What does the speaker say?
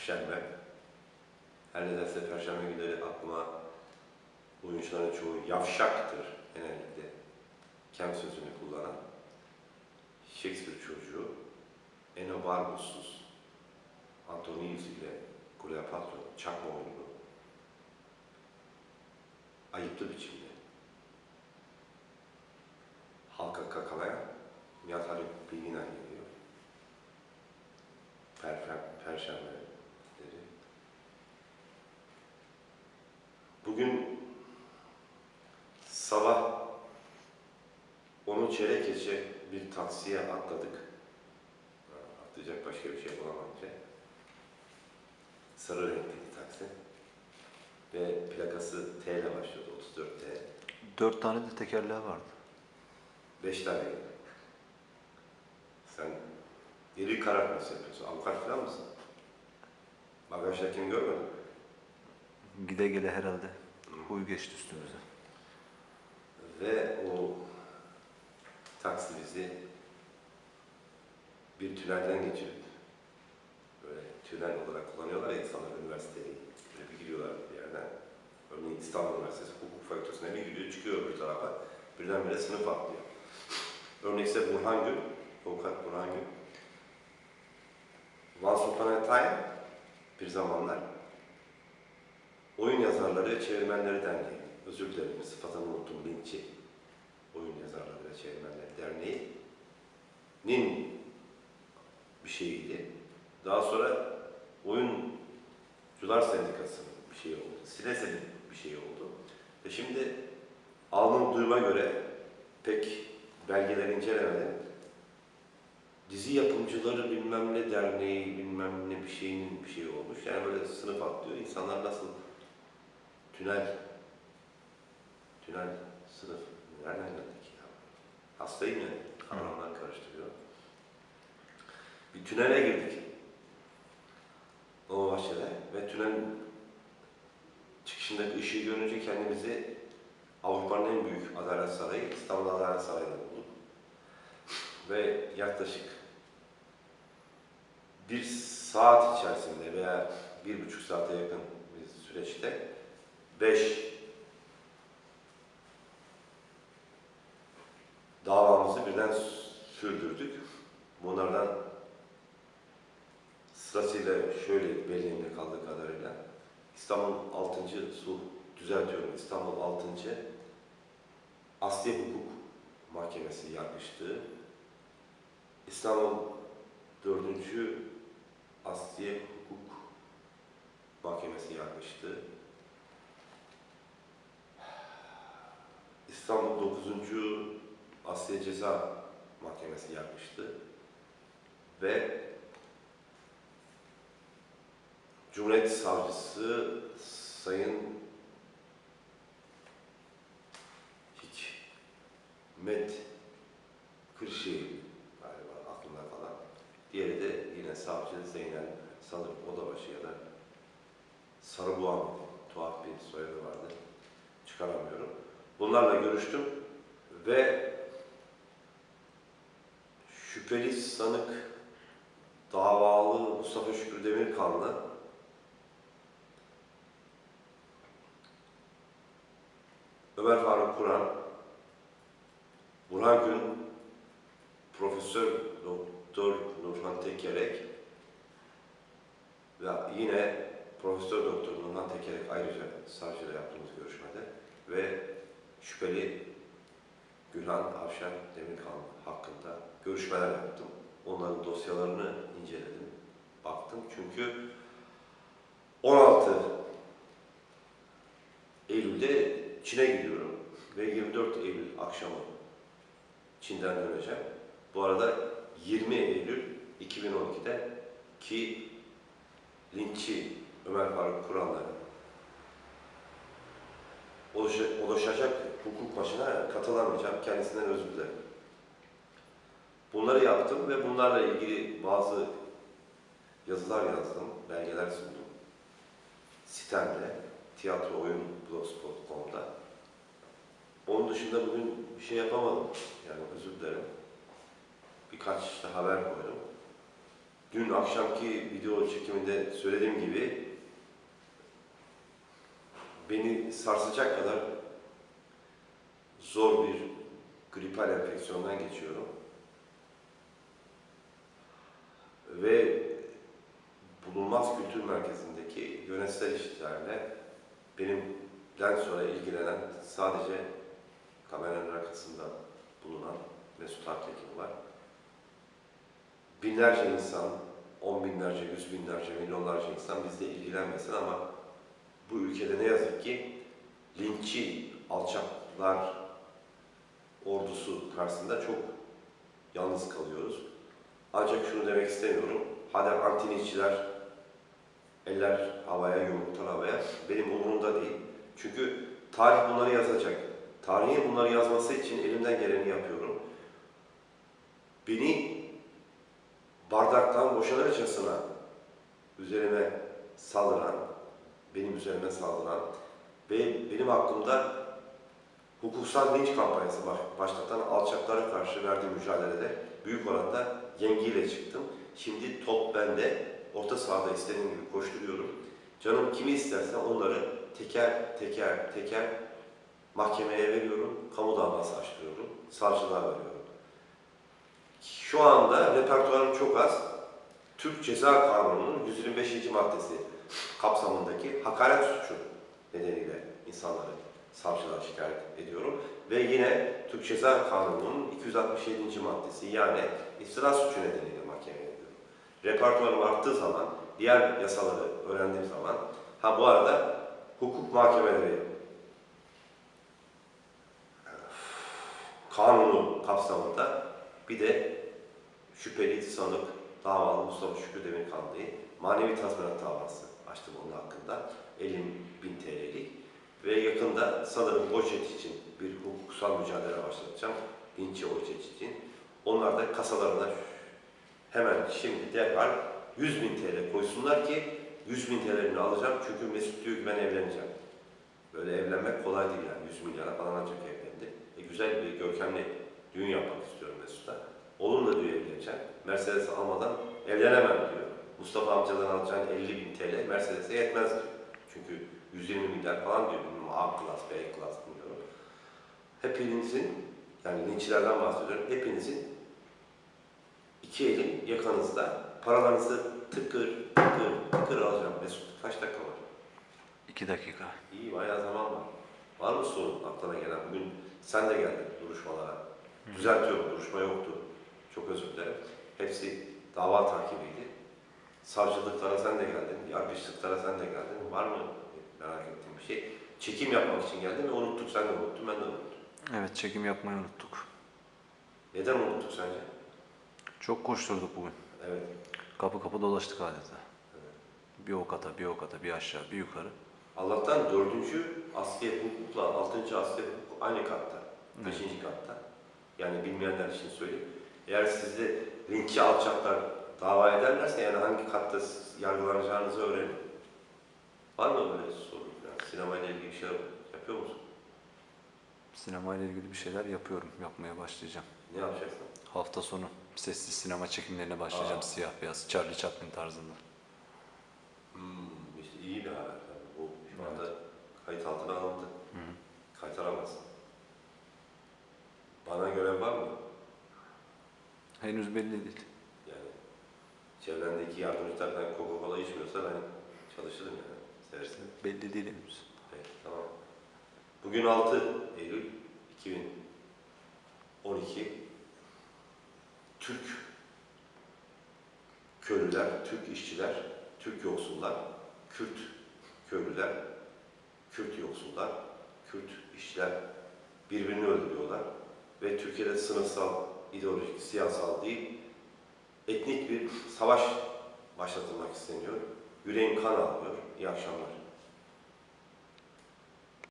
Perşembe. Her nedense Perşembe günleri aklıma oyuncuların çoğu yavşaktır genellikle. Kem sözünü kullanan. Shakespeare çocuğu Enobarbus'suz Antonius ile Kleopatra çakma oyunu ayıplı biçimde halka kakalayan Nihat Haluk onu çeyrek geçe bir taksiye atladık. Atlayacak başka bir şey bulamayınca. Sarı renkteki taksi. Ve plakası T ile başlıyordu, 34T. Dört tane de tekerleği vardı. Beş tane. Sen deli karartması yapıyorsun. Avukat falan mısın? Bagajdakini görmedin mi? Gide gele herhalde huy geçti üstümüze. Ve o taksi bizi bir tünelden geçirip böyle tünel olarak kullanıyorlar ya insanlar üniversiteyi böyle bir giriyorlar bir yerden. Örneğin İstanbul Üniversitesi Hukuk Fakültesi'ne bir giriyor çıkıyor öbür tarafa birdenbire sınıf atlıyor. Örnek ise Burhan Gül, avukat Burhan Gül. Once Upon a Time bir zamanlar Oyun Yazarları Çevirmenleri Derneği, özür dilerim sıfatını unuttum, linçi. Oyun Yazarları ve Çevirmenleri Derneği'nin bir şeyiydi. Daha sonra Oyuncular Sendikası'nın bir şey oldu. Sinese'nin bir şey oldu. Ve şimdi aldığım duyuma göre pek belgeleri incelemedim. Dizi yapımcıları bilmem ne derneği bilmem ne bir şeyinin bir şey olmuş. Yani böyle sınıf atlıyor. İnsanlar nasıl tünel tünel sınıf nereden geldik ya? Hastayım ya. Kavramlar karıştırıyor. Bir tünele girdik. Dolmabahçe'de ve tünelin çıkışındaki ışığı görünce kendimizi Avrupa'nın en büyük Adalet Sarayı, İstanbul Adalet Sarayı'nda bulduk. Ve yaklaşık bir saat içerisinde veya bir buçuk saate yakın bir süreçte beş davamızı birden sürdürdük. Bunlardan sırasıyla şöyle belliğimde kaldığı kadarıyla İstanbul 6. Sulh, düzeltiyorum İstanbul 6. Asliye Hukuk Mahkemesi yargıçlığı, İstanbul 4. Asliye Hukuk Mahkemesi yargıçlığı, İstanbul 9. Asliye Ceza Mahkemesi yargıçlığı ve Cumhuriyet Savcısı Sayın Hikmet Kırşehir galiba aklımda kalan. Diğeri de yine savcı Zeynel sanırım Odabaşı ya da Sarıboğan mıydı? tuhaf bir soyadı vardı. Çıkaramıyorum. Bunlarla görüştüm ve şüpheli sanık davalı Mustafa Şükrü Demirkanlı Ömer Faruk Kur'an, Burhan Gün, Profesör Doktor Nurhan Tekerek ve yine Profesör Doktor Nurhan Tekerek ayrıca savcıyla yaptığımız görüşmede ve şüpheli Gülhan Avşar Demirkan hakkında görüşmeler yaptım. Onların dosyalarını inceledim, baktım. Çünkü 16 Eylül'de Çin'e gidiyorum ve 24 Eylül akşamı Çin'den döneceğim. Bu arada 20 Eylül 2012'de ki linççi Ömer Faruk Kur'an'la oluşacak hukuk başına katılamayacağım. Kendisinden özür dilerim. Bunları yaptım ve bunlarla ilgili bazı yazılar yazdım, belgeler sundum. Sitemde, tiyatro oyun blogspot.com'da. Onun dışında bugün bir şey yapamadım. Yani özür dilerim. Birkaç işte haber koydum. dün akşamki video çekiminde söylediğim gibi beni sarsacak kadar zor bir gripal enfeksiyondan geçiyorum. Ve bulunmaz kültür merkezindeki yönetsel işlerle benimden sonra ilgilenen sadece kameranın arkasında bulunan Mesut Aktekin var. Binlerce insan, on binlerce, yüz binlerce, milyonlarca insan bizle ilgilenmesin ama bu ülkede ne yazık ki linççi alçaklar ordusu karşısında çok yalnız kalıyoruz. Ancak şunu demek istemiyorum. Hadi antilinççiler eller havaya, yumruklar havaya. Benim umurumda değil. Çünkü tarih bunları yazacak. Tarihin bunları yazması için elimden geleni yapıyorum. Beni bardaktan boşanırcasına üzerime saldıran, benim üzerime saldıran ve benim hakkımda hukuksal linç kampanyası baş- başlatan alçaklara karşı verdiğim mücadelede büyük oranda yengiyle çıktım. Şimdi top bende, orta sahada istediğim gibi koşturuyorum. Canım kimi isterse onları teker teker teker mahkemeye veriyorum, kamu davası açtırıyorum, savcılığa veriyorum. Şu anda repertuarım çok az. Türk Ceza Kanunu'nun 125. maddesi kapsamındaki hakaret suçu nedeniyle insanları savcılığa şikayet ediyorum. Ve yine Türk Ceza Kanunu'nun 267. maddesi yani iftira suçu nedeniyle mahkemeye ediyorum. Repertuarım arttığı zaman, diğer yasaları öğrendiğim zaman, ha bu arada hukuk mahkemeleri kanunu kapsamında bir de şüpheli sanık davalı Mustafa Şükrü Demirkanlı'yı manevi tazminat davası açtım onun hakkında 50 bin TL'lik ve yakında sanırım Oçet için bir hukuksal mücadele başlatacağım. Linçi Oçet için. Onlar da kasalarına hemen şimdi derhal 100 bin TL koysunlar ki 100 bin TL'ini alacağım çünkü Mesut diyor ki ben evleneceğim. Böyle evlenmek kolay değil yani 100 milyara falan ancak evlendi. E, güzel bir görkemli düğün yapmak istiyorum Mesut'a. Oğlum da diyor. Mercedes almadan evlenemem diyor. Mustafa amcadan alacağın 50 bin TL Mercedes'e yetmez diyor. Çünkü 120 milyar falan diyor. Bilmiyorum, A klas, B klas bilmiyorum. Hepinizin, yani linçlerden bahsediyorum, hepinizin iki elin yakanızda paralarınızı tıkır tıkır tıkır alacağım. Mesut kaç dakika var? İki dakika. İyi bayağı zaman var. Var mı sorun aklına gelen? Bugün sen de geldin duruşmalara. Düzeltiyorum, duruşma yoktu. Çok özür dilerim. Hepsi dava takibiydi. Savcılıklara sen de geldin, yargıçlıklara sen de geldin. Var mı merak ettiğim bir şey? Çekim yapmak için geldin ve unuttuk, sen de unuttun, ben de unuttum. Evet çekim yapmayı unuttuk. Neden unuttuk sence? Çok koşturduk bugün. Evet, Kapı kapı dolaştık adeta. Evet. Bir o kata, bir o kata, bir aşağı, bir yukarı. Allah'tan dördüncü askeri hukukla altıncı askeri hukuk aynı katta. Beşinci katta. Yani bilmeyenler için söyleyeyim. Eğer sizde linççi alçaklar dava ederlerse yani hangi katta yargılanacağınızı öğrenin. Var mı böyle soru? Yani sinemayla ilgili bir şey yapıyor musun? Sinema ile ilgili bir şeyler yapıyorum. Yapmaya başlayacağım. Ne yapacaksın? Hafta sonu sessiz sinema çekimlerine başlayacağım. Aa. Siyah beyaz, Charlie Chaplin tarzında. Hmm, işte iyi bir haber. Bu şu anda kayıt altına alındı. Hı hı. Kaytaramazsın. Bana görev var mı? Henüz belli değil. Yani çevrendeki yardımcılardan Coca-Cola içmiyorsa ben çalışırım yani. Seversin. Belli değil henüz. Peki, tamam. Bugün 6 Eylül 2012. Türk köylüler, Türk işçiler, Türk yoksullar, Kürt köylüler, Kürt yoksullar, Kürt işçiler birbirini öldürüyorlar. Ve Türkiye'de sınıfsal, ideolojik, siyasal değil, etnik bir savaş başlatılmak isteniyor. Yüreğim kan ağlıyor. İyi akşamlar.